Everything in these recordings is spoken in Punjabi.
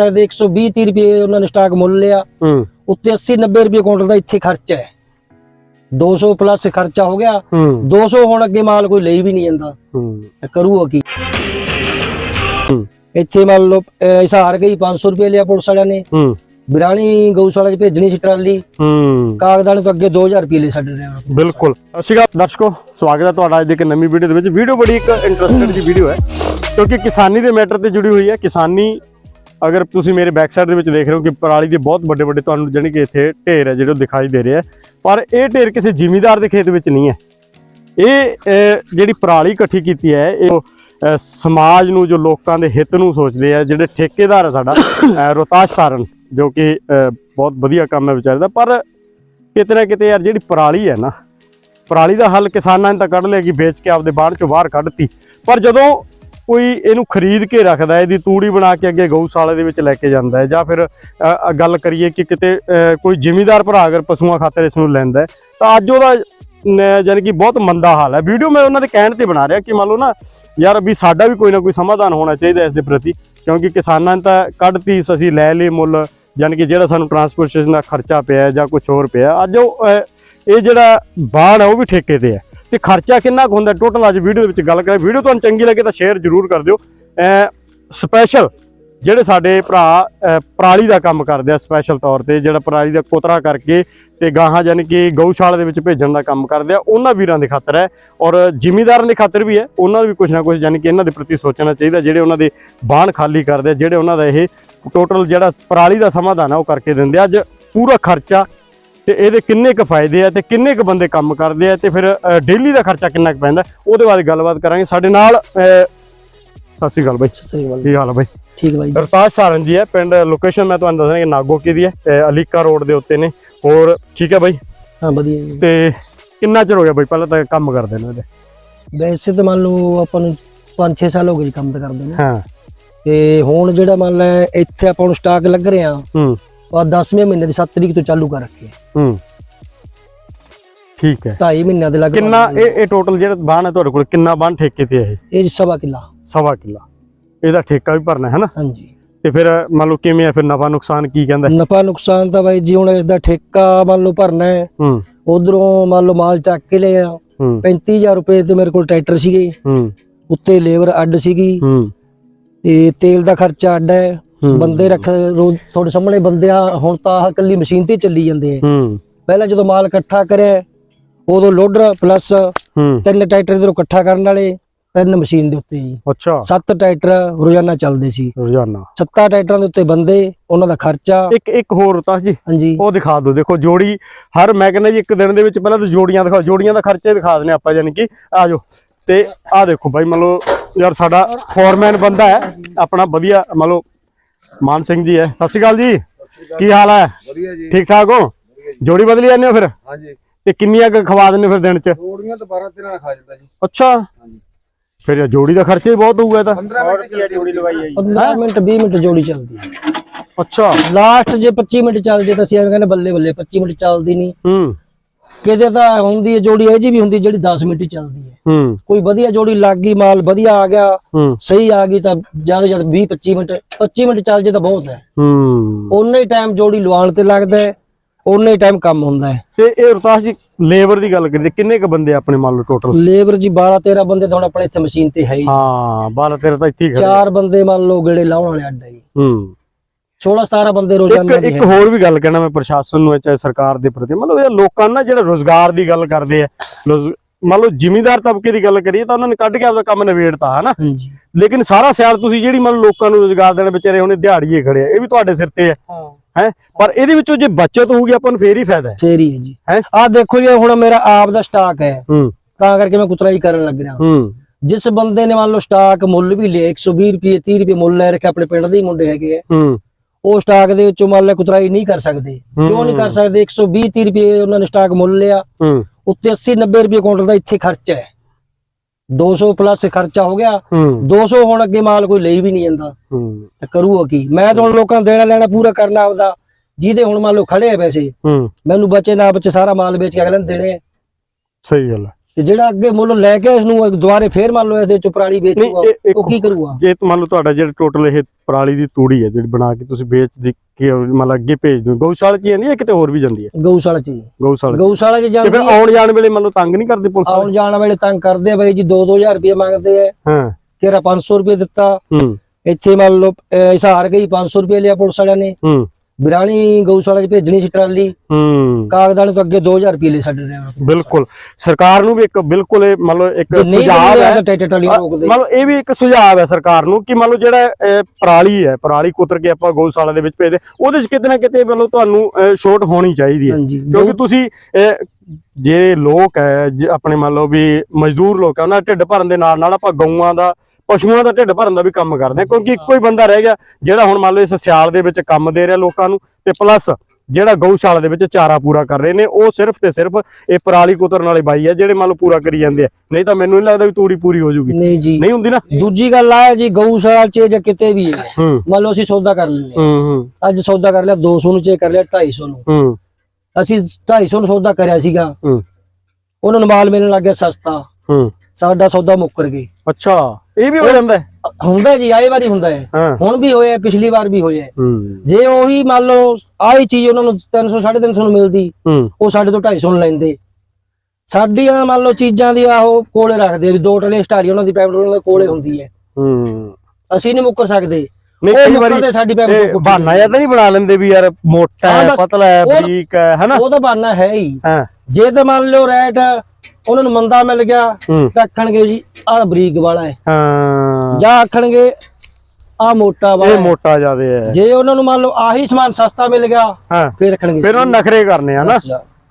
ਸਕਦੇ 120 30 ਰੁਪਏ ਉਹਨਾਂ ਨੇ ਸਟਾਕ ਮੁੱਲ ਲਿਆ। ਹੂੰ। ਉੱਤੇ 80 90 ਰੁਪਏ ਕੁਇੰਟਲ ਦਾ ਇੱਥੇ ਖਰਚਾ ਹੈ। 200 ਪਲੱਸ ਖਰਚਾ ਹੋ ਗਿਆ। ਹੂੰ। 200 ਹੁਣ ਅੱਗੇ ਮਾਲ ਕੋਈ ਲਈ ਵੀ ਨਹੀਂ ਜਾਂਦਾ। ਹੂੰ। ਤੇ ਕਰੂਗਾ ਕੀ। ਇੱਥੇ ਮੰਨ ਲਓ ਹਿਸਾਰ ਗਈ 500 ਰੁਪਏ ਲਿਆ ਪੁਲਿਸ ਵਾਲਿਆਂ ਨੇ। ਹੂੰ। ਬਿਰਾਣੀ ਗਊਸ਼ਾਲਾ 'ਚ ਭੇਜਣੀ ਸੀ ਟਰਾਲੀ। ਹੂੰ। ਕਾਗਜ਼ਾਂ ਤੋਂ ਅੱਗੇ 2000 ਰੁਪਏ ਲੈ ਸਾਡੇ ਡਰਾਈਵਰ ਕੋਲ। ਬਿਲਕੁਲ। ਅਸੀਂ ਦਰਸ਼ਕੋ ਸਵਾਗਤ ਹੈ ਤੁਹਾਡਾ ਅੱਜ ਦੀ ਇੱਕ ਨਵੀਂ ਵੀਡੀਓ ਦੇ ਵਿੱਚ। ਵੀਡੀਓ ਬੜੀ ਇੱਕ ਇੰਟਰਸਟਿੰਗ ਦੀ ਵੀਡੀਓ ਹੈ ਕਿਉਂਕਿ ਕਿਸਾਨੀ ਦੇ ਮੈਟਰ ਤੇ ਜੁੜੀ ਹੋਈ ਹੈ। ਕਿਸਾਨੀ ਅਗਰ ਤੁਸੀਂ ਮੇਰੇ ਬੈਕ ਸਾਈਡ ਦੇ ਵਿੱਚ ਦੇਖ ਰਹੇ ਹੋ ਕਿ ਪਰਾਲੀ ਦੇ ਬਹੁਤ ਵੱਡੇ ਵੱਡੇ ਤੁਹਾਨੂੰ ਜਾਣੀ ਕਿ ਇੱਥੇ ਢੇਰ ਹੈ ਜਿਹੜੇ ਉਹ ਦਿਖਾਈ ਦੇ ਰਹੇ ਆ। ਪਰ ਇਹ ਢੇਰ ਕਿਸੇ ਜ਼ਿਮੀਂਦਾਰ ਦੇ ਖੇਤ ਵਿੱਚ ਨਹੀਂ ਹੈ। ਇਹ ਜਿਹੜੀ ਪਰਾਲੀ ਇਕੱਠੀ ਕੀਤੀ ਹੈ ਇਹ ਸਮਾਜ ਨੂੰ ਜੋ ਲੋਕਾਂ ਦੇ ਹਿੱਤ ਨੂੰ ਸੋਚਦੇ ਆ ਜਿਹੜੇ ਠੇਕੇਦਾਰ ਹੈ ਸਾਡਾ ਅਹ, ਰੋਤਾਸ਼ ਸਾਰਨ ਜੋ ਕਿ ਬਹੁਤ ਵਧੀਆ ਕੰਮ ਹੈ ਵਿਚਾਰੇ ਦਾ। ਪਰ ਕਿਤੇ ਨਾ ਕਿਤੇ ਯਾਰ ਜਿਹੜੀ ਪਰਾਲੀ ਹੈ ਨਾ ਪਰਾਲੀ ਦਾ ਹੱਲ ਕਿਸਾਨਾਂ ਨੇ ਤਾਂ ਕੱਢ ਲਿਆ ਕਿ ਵੇਚ ਕੇ ਆਪਦੇ ਬਾਣ ਚੋਂ ਬਾਹਰ ਕੱਢਤੀ। ਪਰ ਜਦੋਂ ਕੋਈ ਇਹਨੂੰ ਖਰੀਦ ਕੇ ਰੱਖਦਾ ਹੈ, ਇਹਦੀ ਤੂੜੀ ਬਣਾ ਕੇ ਅੱਗੇ ਗਊਸਾਲਾ ਦੇ ਵਿੱਚ ਲੈ ਕੇ ਜਾਂਦਾ ਹੈ ਜਾਂ ਫਿਰ ਗੱਲ ਕਰੀਏ ਕਿ ਕਿਤੇ ਕੋਈ ਜ਼ਿਮੀਦਾਰ ਭਰਾ ਅਗਰ ਪਸ਼ੂਆਂ ਖਾਤਰ ਇਸ ਨੂੰ ਲੈਂਦਾ ਤਾਂ ਅੱਜ ਉਹਦਾ, ਨ- ਜਾਣੀ ਕਿ ਬਹੁਤ ਮੰਦਾ ਹਾਲ ਹੈ। ਵੀਡੀਓ ਮੈਂ ਉਹਨਾਂ ਦੇ ਕਹਿਣ ਤੇ ਬਣਾ ਰਿਹਾ ਕਿ ਮੰਨ ਲਓ ਨਾ, ਯਾਰ ਵੀ ਸਾਡਾ ਵੀ ਕੋਈ ਨਾ ਕੋਈ ਸਮਾਧਾਨ ਹੋਣਾ ਚਾਹੀਦਾ ਇਸ ਦੇ ਪ੍ਰਤੀ, ਕਿਉਂਕਿ ਕਿਸਾਨਾਂ ਨੇ ਤਾਂ ਕੱਢਤੀ, ਅਸੀਂ ਲੈ ਲਈ ਮੁੱਲ ਯਾਨੀ ਕਿ ਜਿਹੜਾ ਸਾਨੂੰ ਟਰਾਂਸਪੋਰਟੇਸ਼ਨ ਦਾ ਖਰਚਾ ਪਿਆ ਜਾਂ ਕੁਝ ਹੋਰ ਪਿਆ। ਅੱਜ ਉਹ ਇਹ ਜਿਹੜਾ ਬਾੜ ਹੈ ਉਹ ਵੀ ਠੇਕੇ ਤੇ ਹੈ। ਤੇ ਖਰਚਾ ਕਿੰਨਾ ਕੁ ਹੁੰਦਾ ਟੋਟਲ ਅੱਜ ਵੀਡੀਓ ਦੇ ਵਿੱਚ ਗੱਲ ਕਰਾਂ ਵੀਡੀਓ ਤੁਹਾਨੂੰ ਚੰਗੀ ਲੱਗੇ ਤਾਂ ਸ਼ੇਅਰ ਜ਼ਰੂਰ ਕਰ ਦਿਓ। ਸਪੈਸ਼ਲ ਜਿਹੜੇ ਸਾਡੇ ਭਰਾ ਪਰਾਲੀ ਦਾ ਕੰਮ ਕਰਦੇ ਆ ਸਪੈਸ਼ਲ ਤੌਰ ਤੇ, ਜਿਹੜਾ ਪਰਾਲੀ ਦਾ ਕੋਤਰਾ ਕਰਕੇ ਤੇ ਗਾਹਾਂ ਯਾਨੀ ਕਿ ਗਊਸ਼ਾਲਾ ਦੇ ਵਿੱਚ ਭੇਜਣ ਦਾ ਕੰਮ ਕਰਦੇ ਆ, ਉਹਨਾਂ ਵੀਰਾਂ ਦੇ ਖਾਤਰ ਹੈ। ਔਰ ਜ਼ਿਮੀਦਾਰਾਂ ਦੇ ਖਾਤਰ ਵੀ ਹੈ, ਉਹਨਾਂ ਨੂੰ ਵੀ ਕੁਝ ਨਾ ਕੁਝ ਯਾਨੀ ਕਿ ਇਹਨਾਂ ਦੇ ਪ੍ਰਤੀ ਸੋਚਣਾ ਚਾਹੀਦਾ, ਜਿਹੜੇ ਉਹਨਾਂ ਦੇ ਬਾਣ ਖਾਲੀ ਕਰਦੇ ਆ, ਜਿਹੜੇ ਉਹਨਾਂ ਦਾ ਇਹ ਟੋਟਲ ਜਿਹੜਾ ਪਰਾਲੀ ਦਾ ਸਮਾਧਾਨ ਆ, ਉਹ ਕਰਕੇ ਦਿੰਦੇ ਆ। ਅੱਜ ਪੂਰਾ ਖਰਚਾ ਤੇ ਇਹਦੇ ਕਿੰਨੇ ਕੁ ਫਾਇਦੇ ਆ ਤੇ ਕਿੰਨੇ ਕੁ ਬੰਦੇ ਕੰਮ ਕਰਦੇ ਆ ਤੇ ਫਿਰ ਡੇਲੀ ਦਾ ਖਰਚਾ ਕਿੰਨਾ ਕੁ ਪੈਂਦਾ? ਉਹਦੇ ਬਾਰੇ ਗੱਲਬਾਤ ਕਰਾਂਗੇ। ਸਾਡੇ ਨਾਲ ਸਤਿ ਸ਼੍ਰੀ ਅਕਾਲ ਬਾਈ। ਸਹੀ ਗੱਲ ਕੀ ਹਾਲ ਹੈ ਬਾਈ? ਠੀਕ ਬਾਈ। ਰਤਾਜ ਸਾਰਨ ਜੀ ਹੈ ਪਿੰਡ ਲੋਕੇਸ਼ਨ ਮੈਂ ਤੁਹਾਨੂੰ ਦੱਸਣਾ ਕਿ ਨਾਗੋਕੀ ਦੀ ਹੈ ਤੇ ਅਲੀਕਾ ਰੋਡ ਦੇ ਉੱਤੇ ਨੇ। ਹੋਰ ਠੀਕ ਹੈ ਬਾਈ? ਹਾਂ ਵਧੀਆ ਜੀ। ਤੇ ਕਿੰਨਾ ਚਿਰ ਹੋ ਗਿਆ ਬਾਈ? ਪਹਿਲਾਂ ਤਾਂ ਕੰਮ ਕਰਦੇ ਨੇ ਇਹਦੇ। ਵੈਸੇ ਤਾਂ ਮੰਨ ਲਓ ਆਪਾਂ ਨੂੰ 5-6 ਸਾਲ ਹੋ ਗਏ ਜੀ ਕੰਮ ਤਾਂ ਕਰਦੇ ਨੇ। ਹਾਂ। ਤੇ ਹੁਣ ਜਿਹੜਾ ਮੰਨ ਲੈ ਇੱਥੇ ਆਪਾਂ ਨੂੰ ਸਟਾਕ ਲੱਗ ਰਿਹਾ। ਹੂੰ। ਆ 10ਵੇਂ ਮਹੀਨੇ ਦੀ 7 ਤਰੀਕ ਤੋਂ ਚਾਲੂ ਕਰ ਰੱਖੇ ਹੂੰ। ਠੀਕ ਹੈ। 2.5 ਮਹੀਨਿਆਂ ਦੇ ਲੱਗ ਕਿੰਨਾ ਇਹ ਇਹ ਟੋਟਲ ਜਿਹੜਾ ਬਾਣ ਹੈ ਤੁਹਾਡੇ ਕੋਲ ਕਿੰਨਾ ਬਾਣ ਠੇਕੇ ਤੇ ਹੈ ਇਹ? ਇਹ ਸਵਾ ਕਿੱਲਾ। ਸਵਾ ਕਿੱਲਾ। ਇਹਦਾ ਠੇਕਾ ਵੀ ਭਰਨਾ ਹੈ ਨਾ ਹਾਂਜੀ। ਤੇ ਫਿਰ ਮੰਨ ਲਓ ਕਿਵੇਂ ਆ ਫਿਰ ਨਫਾ ਨੁਕਸਾਨ ਕੀ ਕਹਿੰਦਾ? ਨਫਾ ਨੁਕਸਾਨ ਤਾਂ ਬਾਈ ਜੀ ਹੁਣ ਇਸ ਦਾ ਠੇਕਾ ਮੰਨ ਲਓ ਭਰਨਾ ਹੈ। ਹੂੰ। ਉਧਰੋਂ ਮੰਨ ਲਓ ਮਾਲ ਚੱਕ ਕੇ ਲਿਆ। ਹੂੰ। 35000 ਰੁਪਏ ਤੇ ਮੇਰੇ ਕੋਲ ਟਰੈਕਟਰ ਸੀਗੇ। ਹੂੰ। ਉੱਤੇ ਲੇਬਰ ਅੱਡ ਸੀਗੀ। ਹੂੰ। ਤੇ ਤੇਲ ਦਾ ਖਰਚਾ ਅੱਡ ਹੂੰ। ਬੰਦੇ ਰੱਖ ਰੋਜ਼ ਤੁਹਾਡੇ ਸਾਹਮਣੇ ਬੰਦੇ ਆ ਹੁਣ ਤਾਂ ਆਹ ਇਕੱਲੀ ਮਸ਼ੀਨ ਤੇ ਚੱਲੀ ਜਾਂਦੇ ਆ। ਹੂੰ। ਪਹਿਲਾਂ ਜਦੋਂ ਮਾਲ ਇਕੱਠਾ ਕਰਿਆ ਉਦੋਂ ਲੋਡਰ ਪਲੱਸ ਹੂੰ। ਤਿੰਨ ਟਰੈਕਟਰ ਇਧਰੋਂ ਇਕੱਠਾ ਕਰਨ ਵਾਲੇ ਤਿੰਨ ਮਸ਼ੀਨ ਦੇ ਉੱਤੇ ਜੀ। ਅੱਛਾ। ਸੱਤ ਟਰੈਕਟਰ ਰੋਜ਼ਾਨਾ ਚੱਲਦੇ ਸੀ। ਰੋਜ਼ਾਨਾ। ਸੱਤਾਂ ਟਰੈਕਟਰਾਂ ਦੇ ਉੱਤੇ ਬੰਦੇ ਉਹਨਾਂ ਦਾ ਖਰਚਾ। ਇੱਕ ਇੱਕ ਹੋਰ ਰਤਾਸ ਜੀ ਹਾਂਜੀ। ਉਹ ਦਿਖਾ ਦਿਓ ਦੇਖੋ ਜੋੜੀ ਹਰ ਮੈਂ ਕਹਿੰਦਾ ਜੀ ਇੱਕ ਦਿਨ ਦੇ ਵਿੱਚ ਪਹਿਲਾਂ ਤਾਂ ਜੋੜੀਆਂ ਦਿਖਾਓ ਜੋੜੀਆਂ ਦਾ ਖਰਚਾ ਹੀ ਦਿਖਾ ਦਨੇ ਆਪਾਂ ਯਾਨੀ ਕਿ ਆ ਜਾਓ। ਤੇ ਆ ਦੇਖੋ ਬਾਈ ਮੰਨ ਲਓ ਯਾਰ ਸਾਡਾ ਫੋਰਮੈਨ ਬੰਦਾ ਹੈ ਆਪਣਾ ਵਧੀਆ ਮੰਨ ਲਓ ਮਾਨ ਸਿੰਘ ਜੀ ਹੈ। ਸਤਿ ਸ਼੍ਰੀ ਅਕਾਲ ਜੀ। ਕੀ ਹਾਲ ਹੈ? ਵਧੀਆ ਜੀ। ਠੀਕ ਠਾਕ ਹੋ? ਜੋੜੀ ਬਦਲੀ ਜਾਂਦੇ ਹੋ ਫਿਰ? ਹਾਂਜੀ। ਤੇ ਕਿੰਨੀਆਂ ਕੁ ਖਵਾ ਦਿੰਦੇ ਫਿਰ ਦਿਨ ਚ? ਥੋੜੀਆਂ ਤਾਂ 12 13 ਖਾ ਜਾਂਦਾ ਜੀ। ਅੱਛਾ। ਫਿਰ ਜੋੜੀ ਦਾ ਖਰਚਾ ਹੀ ਬਹੁਤ ਹੋਊਗਾ ਇਹ ਤਾਂ। 15 ਮਿੰਟ ਦੀ ਜੋੜੀ ਲਵਾਈ ਹੈ 15 ਮਿੰਟ 20 ਮਿੰਟ ਜੋੜੀ ਚੱਲਦੀ ਹੈ। ਅੱਛਾ। ਲਾਸਟ ਜੇ 25 ਮਿੰਟ ਚੱਲ ਜੇ ਤਾਂ ਅਸੀਂ ਐਵੇਂ ਕਹਿੰਦੇ ਬੱਲੇ ਬੱਲੇ 25 ਮਿੰਟ ਚੱਲਦੀ ਨਹੀਂ। ਹੂੰ। ਕਿਤੇ ਤਾਂ ਹੁੰਦੀ ਹੈ ਜੋੜੀ ਇਹ ਜੀ ਵੀ ਹੁੰਦੀ ਜਿਹੜੀ 10 ਮਿੰਟ ਹੀ ਚੱਲਦੀ ਹੈ। ਹੂੰ। ਕੋਈ ਵਧੀਆ ਜੋੜੀ ਲੱਗ ਗਈ ਮਾਲ ਵਧੀਆ ਆ ਗਿਆ ਹੂੰ। ਸਹੀ ਆ ਗਈ ਤਾਂ ਜ਼ਿਆਦਾ ਜ਼ਿਆਦਾ 20 25 ਮਿੰਟ 25 ਮਿੰਟ ਚੱਲ ਜੇ ਤਾਂ ਬਹੁਤ ਹੈ। ਹੂੰ। ਉਨਾ ਹੀ ਟਾਈਮ ਜੋੜੀ ਲਵਾਉਣ ਤੇ ਲੱਗਦਾ ਹੈ ਉਨਾ ਹੀ ਟਾਈਮ ਕੰਮ ਹੁੰਦਾ ਹੈ। ਤੇ ਇਹ ਰਤਾਸ ਜੀ ਲੇਬਰ ਦੀ ਗੱਲ ਕਰੀਏ ਕਿੰਨੇ ਕ ਬੰਦੇ ਆਪਣੇ ਮੰਨ ਲਓ ਟੋਟਲ ਲੇਬਰ ਜੀ 12 13 ਬੰਦੇ ਤਾਂ ਹੁਣ ਆਪਣੇ ਇੱਥੇ ਮਸ਼ੀਨ ਤੇ ਹੈ ਹੀ। ਹਾਂ ਬਾਲ ਤੇਰਾ ਤਾਂ ਇੱਥੇ ਹੀ ਖੜੇ ਚਾਰ ਬੰਦੇ ਮੰਨ ਲਓ ਗੇੜੇ ਲਾਉਣ ਵਾਲੇ ਅੱਡ ਜੀ। ਹੂੰ। 16 17 ਬੰਦੇ ਇੱਕ ਰੋਜ਼ਾਨਾ ਇੱਕ ਹੈ ਹੋਰ ਵੀ ਗੱਲ ਕਹਿਣਾ ਮੈਂ ਪ੍ਰਸ਼ਾਸਨ ਨੂੰ ਚਾਹੇ ਸਰਕਾਰ ਦੇ ਪ੍ਰਤੀ। ਮਤਲਬ ਇਹ ਲੋਕਾਂ ਨੂੰ ਨਾ ਜਿਹੜਾ ਰੋਜ਼ਗਾਰ ਦੀ ਗੱਲ ਕਰਦੇ ਆ ਮੰਨ ਲਓ ਜ਼ਿਮੀਂਦਾਰ ਤਬਕੇ ਦੀ ਗੱਲ ਕਰੀਏ ਤਾਂ ਉਹਨਾਂ ਨੇ ਕੱਢ ਕੇ ਆਪਦਾ ਕੰਮ ਨਿਬੇੜਤਾ ਹਨਾ? ਲੇਕਿਨ ਸਾਰਾ ਸਿਆਲ ਤੁਸੀਂ ਜਿਹੜੀ ਮੰਨ ਲਓ ਲੋਕਾਂ ਨੂੰ ਰੋਜ਼ਗਾਰ ਦੇਣ ਵਿਚਾਰੇ ਉਹਨੇ ਦਿਹਾੜੀਏ ਖੜੇ ਆ ਇਹ ਵੀ ਤੁਹਾਡੇ ਸਿਰ ਤੇ ਹੈ। ਹਾਂ? ਪਰ ਇਹਦੇ ਵਿੱਚੋਂ ਜੇ ਬਚਤ ਹੋਊਗੀ ਆਪਾਂ ਨੂੰ ਫੇਰ ਹੀ ਫਾਇਦਾ ਹੈ। ਫੇਰ ਹੀ ਹੈ ਜੀ। ਹੈਂ? ਆਹ ਦੇਖੋ ਜੀ ਹੁਣ ਮੇਰਾ ਆਪ ਦਾ ਸਟਾਕ ਹੈ। ਤਾਂ ਕਰਕੇ ਮੈਂ ਕੁਤਰਾਈ ਕਰਨ ਲੱਗ ਰਿਹਾ। ਹੂੰ। ਜਿਸ ਬੰਦੇ ਨੇ ਮੰਨ ਲਓ ਸਟਾਕ ਮੁੱਲ ਵੀ ਲਿਆ 120 ਰੁਪਏ 30 ਰੁਪਏ ਮੁੱਲ ਲੈ ਰੱਖਿਆ ਆਪਣੇ ਪਿੰਡ ਦੇ ਹੀ ਮੁੰਡੇ ਹੈਗੇ ਆ। ਉਹ ਸਟਾਕ ਦੇ ਵਿੱਚੋਂ ਮੰਨ ਲਓ ਕੁਤਰਾਈ ਨਹੀਂ ਕਰ ਸਕਦੇ ਕਿਉਂ ਨਹੀਂ ਕਰ ਸਕਦੇ? 120 30 ਰੁਪਏ ਉਹਨਾਂ ਨੇ ਸਟਾਕ ਮੁੱਲ ਲਿਆ। ਉੱਤੇ 80 90 ਰੁਪਏ ਕੁਇੰਟਲ ਦਾ ਇੱਥੇ ਖਰਚਾ ਹੈ। 200 ਪਲੱਸ ਖਰਚਾ ਹੋ ਗਿਆ। ਹੂੰ। 200 ਹੁਣ ਅੱਗੇ ਮਾਲ ਕੋਈ ਲਈ ਵੀ ਨਹੀਂ ਜਾਂਦਾ। ਤੇ ਕਰੂਗਾ ਕੀ? ਮੈਂ ਤਾਂ ਹੁਣ ਲੋਕਾਂ ਨੂੰ ਦੇਣਾ ਲੈਣਾ ਪੂਰਾ ਕਰਨਾ ਆਪਦਾ। ਜਿਹਦੇ ਹੁਣ ਮੰਨ ਲਓ ਖੜੇ ਆ ਪੈਸੇ ਮੈਨੂੰ ਬਚੇ ਨਾ ਬਚੇ ਸਾਰਾ ਮਾਲ ਵੇਚ ਕੇ ਅਗਲੇ ਨੂੰ ਦੇਣੇ। ਸਹੀ ਗੱਲ ਹੈ। ਤੇ ਜਿਹੜਾ ਅੱਗੇ ਮੁੱਲ ਲੈ ਕੇ ਇਸ ਨੂੰ ਦੁਬਾਰੇ ਫੇਰ ਮੰਨ ਲਓ ਇਹਦੇ ਚ ਪਰਾਲੀ ਵੇਚੂਗਾ ਉਹ ਕੀ ਕਰੂਗਾ? ਜੇ ਮੰਨ ਲਓ ਤੁਹਾਡਾ ਜਿਹੜਾ ਟੋਟਲ ਇਹ ਪਰਾਲੀ ਦੀ ਤੂੜੀ ਹੈ ਜਿਹੜੀ ਬਣਾ ਕੇ ਤੁਸੀਂ ਵੇਚ ਦੀ ਕਿ ਮਤਲਬ ਅੱਗੇ ਭੇਜ ਦਿਓ। ਗਊਸ਼ਾਲਾ ਚ ਜਾਂਦੀ ਹੈ ਕਿਤੇ ਹੋਰ ਵੀ ਜਾਂਦੀ ਹੈ? ਗਊਸ਼ਾਲਾ ਚ। ਗਊਸ਼ਾਲਾ। ਗਊਸ਼ਾਲਾ ਚ ਤੇ ਜਾਂਦੀ ਫਿਰ ਹੈ, ਆਉਣ ਜਾਣ ਵੇਲੇ ਮੰਨ ਲਓ ਤੰਗ ਨਹੀਂ ਕਰਦੇ ਪੁਲਿਸ ਵਾਲੇ? ਆਉਣ ਜਾਣ ਵੇਲੇ ਤੰਗ ਕਰਦੇ ਆ ਬਾਈ ਜੀ 2-2000 ਰੁਪਏ ਮੰਗਦੇ ਆ। ਹਾਂ। ਕਿਹੜਾ 500 ਰੁਪਏ ਦਿੱਤਾ। ਹੂੰ। ਇੱਥੇ ਮੰਨ ਲਓ ਹਿਸਾਰ ਗਈ 500 ਰੁਪਏ ਲਿਆ ਪੁਲਿਸ ਵਾਲਿਆਂ ਨੇ। ਹੂੰ। ਬਿਰਾਣੀ ਗਊਸ਼ਾਲਾ ਚ ਭੇਜਣੀ ਸੀ ਟਰਾਲੀ। ਹੂੰ। ਕਾਗਜ਼ਾਂ ਤੋਂ ਅੱਗੇ 2000 ਰੁਪਏ ਲੈ ਸਾਡੇ ਡਰਾਈਵਰ ਕੋਲ ਬਿਲਕੁਲ। ਸਰਕਾਰ ਨੂੰ ਵੀ ਇੱਕ ਬਿਲਕੁਲ ਇਹ ਮੰਨ ਲਓ ਇੱਕ ਜੇ ਨਹੀਂ ਸੁਝਾਅ ਹੈ ਤਾਂ ਟੈਟੇ ਟਰਾਲੀਆਂ ਰੋਕਦੇ। ਮੰਨ ਲਓ ਇਹ ਵੀ ਇੱਕ ਸੁਝਾਅ ਹੈ ਸਰਕਾਰ ਨੂੰ ਕਿ ਮੰਨ ਲਓ ਜਿਹੜਾ ਇਹ ਪਰਾਲੀ ਹੈ ਪਰਾਲੀ ਕੁਤਰ ਕੇ ਆਪਾਂ ਗਊਸ਼ਾਲਾ ਦੇ ਵਿੱਚ ਭੇਜਦੇ ਉਹਦੇ 'ਚ ਕਿਤੇ ਨਾ ਕਿਤੇ ਮੰਨ ਲਓ ਤੁਹਾਨੂੰ ਛੋਟ ਹੋਣੀ ਚਾਹੀਦੀ ਹੈ। ਹਾਂਜੀ। ਕਿਉਂਕਿ ਤੁਸੀਂ ਜੇ ਲੋਕ ਹੈ ਆਪਣੇ ਮੰਨ ਲਓ ਵੀ ਮਜ਼ਦੂਰ ਲੋਕ ਹੈ ਉਹਨਾਂ ਢਿੱਡ ਭਰਨ ਦੇ ਨਾਲ ਨਾਲ ਆਪਾਂ ਗਊਆਂ ਦਾ ਪਸ਼ੂਆਂ ਦਾ ਢਿੱਡ ਭਰਨ ਦਾ ਵੀ ਕੰਮ ਕਰਦੇ ਕਿਉਂਕਿ ਇੱਕੋ ਹੀ ਬੰਦਾ ਰਹਿ ਗਿਆ ਜਿਹੜਾ ਹੁਣ ਮੰਨ ਲਓ ਇਸ ਸਿਆਲ ਦੇ ਵਿੱਚ ਕੰਮ ਦੇ ਰਿਹਾ ਲੋਕਾਂ ਨੂੰ ਤੇ ਪਲੱਸ ਜਿਹੜਾ ਗਊਸ਼ਾਲਾ ਦੇ ਵਿੱਚ ਚਾਰਾ ਪੂਰਾ ਕਰ ਰਹੇ ਨੇ ਉਹ ਸਿਰਫ ਤੇ ਸਿਰਫ ਇਹ ਪਰਾਲੀ ਕੁਤਰਨ ਵਾਲੇ ਬਾਈ ਆ ਜਿਹੜੇ ਮੰਨ ਲਓ ਪੂਰਾ ਕਰੀ ਜਾਂਦੇ ਆ। ਨਹੀਂ ਤਾਂ ਮੈਨੂੰ ਨਹੀਂ ਲੱਗਦਾ ਵੀ ਤੂੜੀ ਪੂਰੀ ਹੋ ਜੂਗੀ। ਨਹੀਂ ਜੀ। ਨਹੀਂ ਹੁੰਦੀ ਨਾ? ਦੂਜੀ ਗੱਲ ਆ ਜੀ ਗਊਸ਼ਾਲਾ ਚ ਜਾਂ ਕਿਤੇ ਵੀ ਮੰਨ ਲਓ ਅਸੀਂ ਸੌਦਾ ਕਰ ਲੈਂਦੇ ਹਾਂ। ਹੂੰ ਹੂੰ। ਅੱਜ ਸੌਦਾ ਕਰ ਲਿਆ 200 ਨੂੰ ਚੇ ਕਰ ਲਿਆ 250 ਨੂੰ। ਹੂੰ। ਅਸੀਂ 250 ਨੂੰ ਸੌਦਾ ਕਰਿਆ ਸੀਗਾ। ਹੂੰ। ਉਹਨਾਂ ਨੂੰ ਮਾਲ ਮਿਲਣ ਲੱਗ ਗਿਆ ਸਸਤਾ। ਹੂੰ। ਸਾਡਾ ਸੌਦਾ ਮੁੱਕਰ ਗਈ ਅੱਛਾ ਇਹ ਵੀ ਹੋ ਜਾਂਦਾ ਹੈ? ਹੁੰਦਾ ਜੀ ਆਏ ਵਾਰੀ ਹੁੰਦਾ ਹੈ। ਹੁਣ ਵੀ ਹੋਇਆ ਪਿਛਲੀ ਵਾਰ ਵੀ ਹੋਇਆ ਜੇ ਉਹੀ ਮੰਨ ਲਓ ਆਹੀ ਚੀਜ਼ ਉਹਨਾਂ ਨੂੰ 300 350 ਨੂੰ ਮਿਲਦੀ ਉਹ ਸਾਡੇ ਤੋਂ 250 ਨੂੰ ਲੈਂਦੇ। ਸਾਡੀਆਂ ਮੰਨ ਲਓ ਚੀਜ਼ਾਂ ਦੀ ਆਹੋ ਕੋਲੇ ਰੱਖਦੇ ਦੋ ਟਲੇ ਸਟਾਰੀ ਉਹਨਾਂ ਦੀ ਪੈਪ ਉਹਨਾਂ ਦੇ ਕੋਲੇ ਹੁੰਦੀ ਹੈ। ਹੂੰ। ਅਸੀਂ ਨਹੀਂ ਮੁੱਕਰ ਸਕਦੇ। ਨਹੀਂ ਕਈ ਵਾਰੀ ਸਾਡੀ ਪੈਪ ਇਹ ਬਹਾਨਾ ਜਾਂ ਤਾਂ ਨਹੀਂ ਬਣਾ ਲੈਂਦੇ ਵੀ ਯਾਰ ਮੋਟਾ ਹਾਂ ਪਤਲਾ ਹੈ ਬਰੀਕ ਹੈ ਹਨਾ? ਉਹ ਤਾਂ ਬਹਾਨਾ ਹੈ ਹੀ। ਹਾਂ। ਜੇ ਤਾਂ ਮੰਨ ਲਿਓ ਰੈਟ ਉਹਨਾਂ ਨੂੰ ਮੰਦਾ ਮਿਲ ਗਿਆ ਤਾਂ ਆਖਣਗੇ ਜੀ ਆਹ ਬਰੀਕ ਵਾਲਾ ਹੈ। ਹਾਂ। ਜਾਂ ਆਖਣਗੇ ਆਹ ਮੋਟਾ ਵਾਲਾ ਇਹ। ਮੋਟਾ ਜਿਆਦੇ ਹੈ। ਜੇ ਉਹਨਾਂ ਨੂੰ ਮੰਨ ਲਓ ਆਹੀ ਸਮਾਨ ਸਸਤਾ ਮਿਲ ਗਿਆ ਹਾਂ। ਫੇਰ ਰੱਖਣਗੇ ਫਿਰ ਉਹ ਨਖਰੇ ਕਰਨੇ ਆ ਨਾ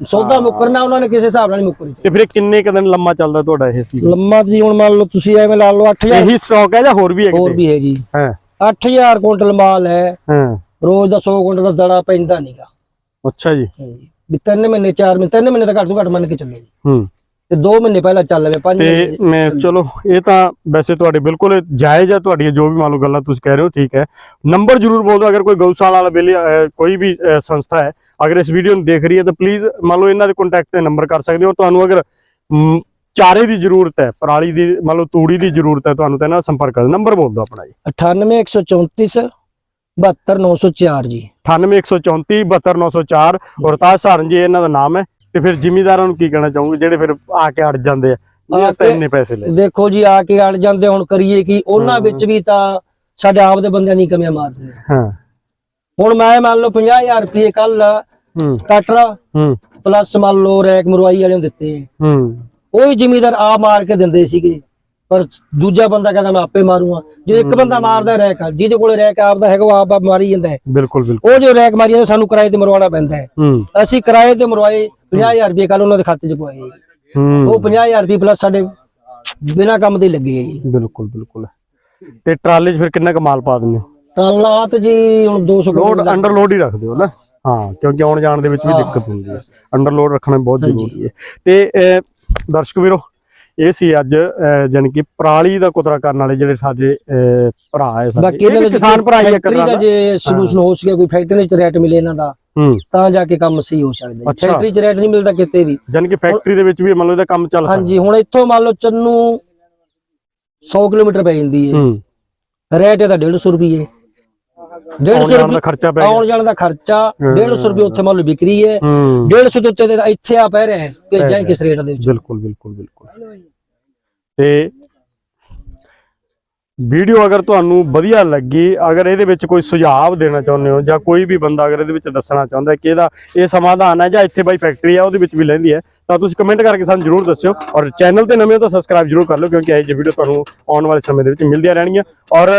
ਸੌਦਾ ਮੁੱਕਰਨਾ ਉਹਨਾਂ ਨੇ ਕਿਸੇ ਹਿਸਾਬ ਨਾਲ ਨਹੀਂ ਮੁੱਕਰੀ ਤੇ ਫਿਰ ਕਿੰਨੇ ਕੁ ਦਿਨ ਲੰਮਾ ਚੱਲਦਾ ਤੁਹਾਡਾ ਇਹ ਸੀ ਲੰਮਾ ਜੀ ਹੁਣ ਮੰਨ ਲਓ ਤੁਸੀਂ ਐਵੇਂ ਲਾ ਲਓ 8000 ਇਹੀ ਸਟਾਕ ਹੈ ਜਾਂ ਹੋਰ ਵੀ ਹੈ ਹੋਰ ਵੀ ਹੈ ਜੀ ਹਾਂ। 8000 ਕੁਇੰਟਲ ਮਾਲ ਹੈ। ਹਾਂ। ਰੋਜ਼ ਦਾ 100 ਕੁਇੰਟਲ ਦਾ ਦੜਾ ਪੈਂਦਾ ਨਹੀਂਗਾ ਅੱਛਾ ਜੀ। ਵੀ ਤਿੰਨ ਮਹੀਨੇ ਚਾਰ ਮਹੀਨੇ ਤਿੰਨ ਮਹੀਨੇ ਤਾਂ ਘੱਟ ਤੋਂ ਘੱਟ ਮੰਨ ਕੇ ਚੱਲੋ ਜੀ। ਹੂੰ। ਤੇ 2 ਮਹੀਨੇ ਪਹਿਲਾਂ ਚੱਲ ਲਵੇ 5 ਤੇ ਮੈਂ ਚਲੋ ਇਹ ਤਾਂ ਵੈਸੇ ਤੁਹਾਡੇ ਬਿਲਕੁਲ ਜਾਇਜ਼ ਹੈ ਤੁਹਾਡੀਆਂ ਜੋ ਵੀ ਮੰਨ ਲਓ ਗੱਲਾਂ ਤੁਸੀਂ ਕਹਿ ਰਹੇ ਹੋ ਠੀਕ ਹੈ। ਨੰਬਰ ਜ਼ਰੂਰ ਬੋਲ ਦਿਓ ਅਗਰ ਕੋਈ ਗਊਸ਼ਾਲਾ ਵਾਲਾ ਅਹ, ਕੋਈ ਵੀ ਸੰਸਥਾ ਹੈ ਅਗਰ ਇਸ ਵੀਡੀਓ ਨੂੰ ਦੇਖ ਰਹੀ ਹੈ ਤਾਂ ਪਲੀਜ਼ ਮੰਨ ਲਓ ਇਹਨਾਂ ਦੇ ਕੰਟੈਕਟ ਤੇ ਨੰਬਰ ਕਰ ਸਕਦੇ ਹੋ। ਤੁਹਾਨੂੰ ਅਗਰ ਚਾਰੇ ਦੀ ਜ਼ਰੂਰਤ ਹੈ ਪਰਾਲੀ ਦੀ ਮੰਨ ਲਓ ਤੂੜੀ ਦੀ ਜ਼ਰੂਰਤ ਹੈ ਤੁਹਾਨੂੰ ਤਾਂ ਇਹਨਾਂ ਨਾਲ ਸੰਪਰਕ ਕਰੋ ਨੰਬਰ ਬੋਲ ਦਿਓ ਆਪਣਾ ਜੀ। 98134 72904 ਜੀ। 98134 72904 ਔਰ ਤਾਜ ਸਹਾਰਨ ਜੀ ਇਹਨਾਂ ਦਾ ਨਾਮ ਹੈ। ਤੇ ਫਿਰ ਜ਼ਿਮੀਦਾਰਾਂ ਨੂੰ ਕੀ ਕਹਿਣਾ ਚਾਹੋਗੇ ਜਿਹੜੇ ਫਿਰ ਆ ਕੇ ਅੜ ਜਾਂਦੇ ਆ? ਇਸ ਤਾਂ ਇੰਨੇ ਪੈਸੇ ਲੈ ਦੇਖੋ ਜੀ ਆ ਕੇ ਅੜ ਜਾਂਦੇ ਹੁਣ ਕਰੀਏ ਕੀ? ਉਹਨਾਂ। ਵਿੱਚ ਵੀ ਤਾਂ ਸਾਡੇ ਆਪ ਦੇ ਬੰਦਿਆਂ ਦੀ ਕਮੀਆਂ ਮਾਰਦੇ ਹਾਂ। ਹੁਣ ਮੈਂ ਮੰਨ ਲਓ 50000 ਰੁਪਏ ਕੱਲ ਹੂੰ। ਕਟਰਾ ਹੂੰ। ਪਲੱਸ ਮੰਨ ਲਓ ਰੈਕ ਮਰਵਾਈ ਵਾਲਿਆਂ ਦਿੱਤੇ ਹੈ। ਹੂੰ ਉਹੀ ਜ਼ਿਮੀਦਾਰ ਆ ਮਾਰ ਕੇ ਦਿੰਦੇ ਸੀਗੇ। ਪਰ ਦੂਜਾ ਬੰਦਾ ਕਹਿੰਦਾ ਮੈਂ ਆਪੇ ਮਾਰੂੰਗਾ। ਜੇ ਇੱਕ ਬੰਦਾ ਮਾਰਦਾ ਰੈਕ ਜਿਹਦੇ ਕੋਲੇ ਰੈਕ ਆਪਦਾ ਹੈਗਾ ਉਹ ਆਪ ਆਪ ਮਾਰੀ ਜਾਂਦਾ ਹੈ। ਬਿਲਕੁਲ ਬਿਲਕੁਲ। ਉਹ ਜੋ ਰੈਕ ਮਾਰੀ ਜਾਂਦਾ ਸਾਨੂੰ ਕਿਰਾਏ ਤੇ ਮਰਵਾਉਣਾ ਪੈਂਦਾ ਹੈ। ਹੂੰ। ਅਸੀਂ ਕਿਰਾਏ ਤੇ ਮਰਵਾਏ 50000 ਰੁਪਏ ਕੱਲ ਉਹਨਾਂ ਦੇ ਖਾਤੇ 'ਚ ਪਵਾਏ ਹੂੰ। ਉਹ 50000 ਰੁਪਏ ਪਲੱਸ ਸਾਡੇ ਬਿਨਾਂ ਕੰਮ ਦੇ ਹੀ ਲੱਗੇ ਹੈ ਜੀ। ਬਿਲਕੁਲ ਬਿਲਕੁਲ। ਤੇ ਟਰਾਲੇ 'ਚ ਫਿਰ ਕਿੰਨਾ ਕੁ ਮਾਲ ਪਾ ਦਿੰਦੇ ਹੋ? ਹਾਲਾਤ ਜੀ ਹੁਣ 200 ਲੋਡ ਅੰਡਰ ਲੋਡ ਹੀ ਰੱਖਦੇ ਹੋ ਨਾ। ਹਾਂ ਕਿਉਂਕਿ ਆਉਣ ਜਾਣ ਦੇ ਵਿੱਚ ਵੀ ਦਿੱਕਤ ਹੁੰਦੀ ਹੈ। ਅੰਡਰ ਲੋਡ ਰੱਖਣਾ ਬਹੁਤ ਜ਼ਰੂਰੀ ਹੈ। ਤੇ ਦਰਸ਼ਕ ਵੀਰੋ ਇਹ ਸੀ ਅੱਜ ਜਾਣੀ ਕਿ ਪਰਾਲੀ ਦਾ ਕੁਤਰਾ ਕਰਨ ਵਾਲੇ ਜਿਹੜੇ ਸਾਡੇ ਭਰਾ ਹੈ ਸਾਡੇ। ਬਾਕੀ ਇਹਨਾਂ ਦਾ ਕਿਸਾਨ ਭਰਾ ਹੀ ਤਰ੍ਹਾਂ ਦਾ ਜੇ ਸੋਲੂਸ਼ਨ ਹੋ। ਸਕਿਆ ਕੋਈ ਫੈਕਟਰੀ ਵਿੱਚ ਰੇਟ ਮਿਲੇ ਇਹਨਾਂ ਦਾ ਤਾਂ ਜਾ ਕੇ ਕੰਮ ਸਹੀ ਹੋ ਸਕਦਾ। ਫੈਕਟਰੀ 'ਚ ਰੇਟ ਨਹੀਂ ਮਿਲਦਾ ਕਿਤੇ ਵੀ। ਜਾਣੀ ਕਿ ਫੈਕਟਰੀ ਦੇ ਵਿੱਚ ਵੀ ਮੰਨ ਲਓ ਇਹਦਾ ਕੰਮ ਚੱਲ ਸਕਦਾ। ਹਾਂਜੀ ਹੁਣ ਇੱਥੋਂ ਮੰਨ ਲਓ ਚੰਨੂ 100 ਕਿਲੋਮੀਟਰ ਪੈ ਜਾਂਦੀ ਹੈ। ਰੇਟ ਇਹਦਾ 150 ਰੁਪਏ 150 ਜਾਣ ਦਾ ਰੁਪਏ ਖਰਚਾ ਪੈ ਗਿਆ। ਆਉਣ ਜਾਣ ਦਾ ਖਰਚਾ 150 ਰੁਪਏ ਉੱਥੇ ਮੰਨ ਲਓ ਵਿਕਰੀ ਹੈ। ਹੂੰ 150 ਦੇ ਉੱਤੇ ਤਾਂ ਇੱਥੇ ਆ ਪੈ ਰਿਹਾ ਹੈ ਭੇਜਾਂ ਕਿਸ ਰੇਟ ਦੇ ਵਿੱਚ। ਬਿਲਕੁਲ ਬਿਲਕੁਲ ਬਿਲਕੁਲ। ਤੇ ਵੀਡੀਓ ਅਗਰ ਤੁਹਾਨੂੰ ਵਧੀਆ ਲੱਗੀ ਅਗਰ ਇਹਦੇ ਵਿੱਚ ਕੋਈ ਸੁਝਾਅ ਦੇਣਾ ਚਾਹੁੰਦੇ ਹੋ ਜਾਂ ਕੋਈ ਵੀ ਬੰਦਾ ਅਗਰ ਇਹਦੇ ਵਿੱਚ ਦੱਸਣਾ ਚਾਹੁੰਦਾ ਕਿ ਇਹਦਾ ਇਹ ਸਮਾਧਾਨ ਹੈ ਜਾਂ ਇੱਥੇ ਬਾਈ ਫੈਕਟਰੀ ਹੈ ਉਹਦੇ ਵਿੱਚ ਵੀ ਲੈਂਦੀ ਹੈ ਤਾਂ ਤੁਸੀਂ ਕਮੈਂਟ ਕਰਕੇ ਸਾਨੂੰ ਜਰੂਰ ਦੱਸਿਓ ਔਰ ਚੈਨਲ ਤੇ ਨਵੇਂ ਹੋ ਤਾਂ ਸਬਸਕ੍ਰਾਈਬ ਜਰੂਰ ਕਰ ਲਓ ਕਿਉਂਕਿ ਇਹ ਜਿਹੀ ਵੀਡੀਓ ਤੁਹਾਨੂੰ ਆਉਣ ਵਾਲੇ ਸਮੇਂ ਦੇ ਵਿੱਚ ਮਿਲਦੀਆਂ ਰਹਿਣਗੀਆਂ। ਔਰ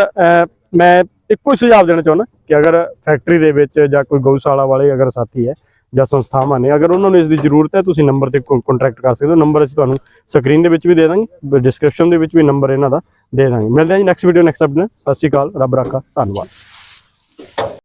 ਮੈਂ ਇੱਕੋ ਹੀ ਸੁਝਾਅ ਦੇਣਾ ਚਾਹੁੰਦਾ ਕਿ ਅਗਰ ਫੈਕਟਰੀ ਦੇ ਵਿੱਚ ਜਾਂ ਕੋਈ ਗਊਸ਼ਾਲਾ ਵਾਲੇ ਅਗਰ ਸਾਥੀ ਹੈ ਜਾਂ ਸੰਸਥਾਵਾਂ ਨੇ, ਅਗਰ ਉਹਨਾਂ ਨੂੰ ਇਸ ਦੀ ਜ਼ਰੂਰਤ ਹੈ, ਤੁਸੀਂ ਨੰਬਰ ਤੇ ਕੰਟੈਕਟ ਕਰ ਸਕਦੇ ਹੋ। ਨੰਬਰ ਅਸੀਂ ਤੁਹਾਨੂੰ ਸਕਰੀਨ ਦੇ ਵਿੱਚ ਵੀ ਦੇ ਦਾਂਗੇ ਡਿਸਕ੍ਰਿਪਸ਼ਨ ਦੇ ਵਿੱਚ ਵੀ ਨੰਬਰ ਇਹਨਾਂ ਦਾ ਦੇ ਦਾਂਗੇ। ਮਿਲਦੇ ਹਾਂ ਜੀ ਨੈਕਸਟ ਵੀਡੀਓ ਨੈਕਸਟ ਅਪਡੇਟ ਸਤਿ ਸ਼੍ਰੀ ਅਕਾਲ, ਰੱਬ ਰਾਖਾ, ਧੰਨਵਾਦ।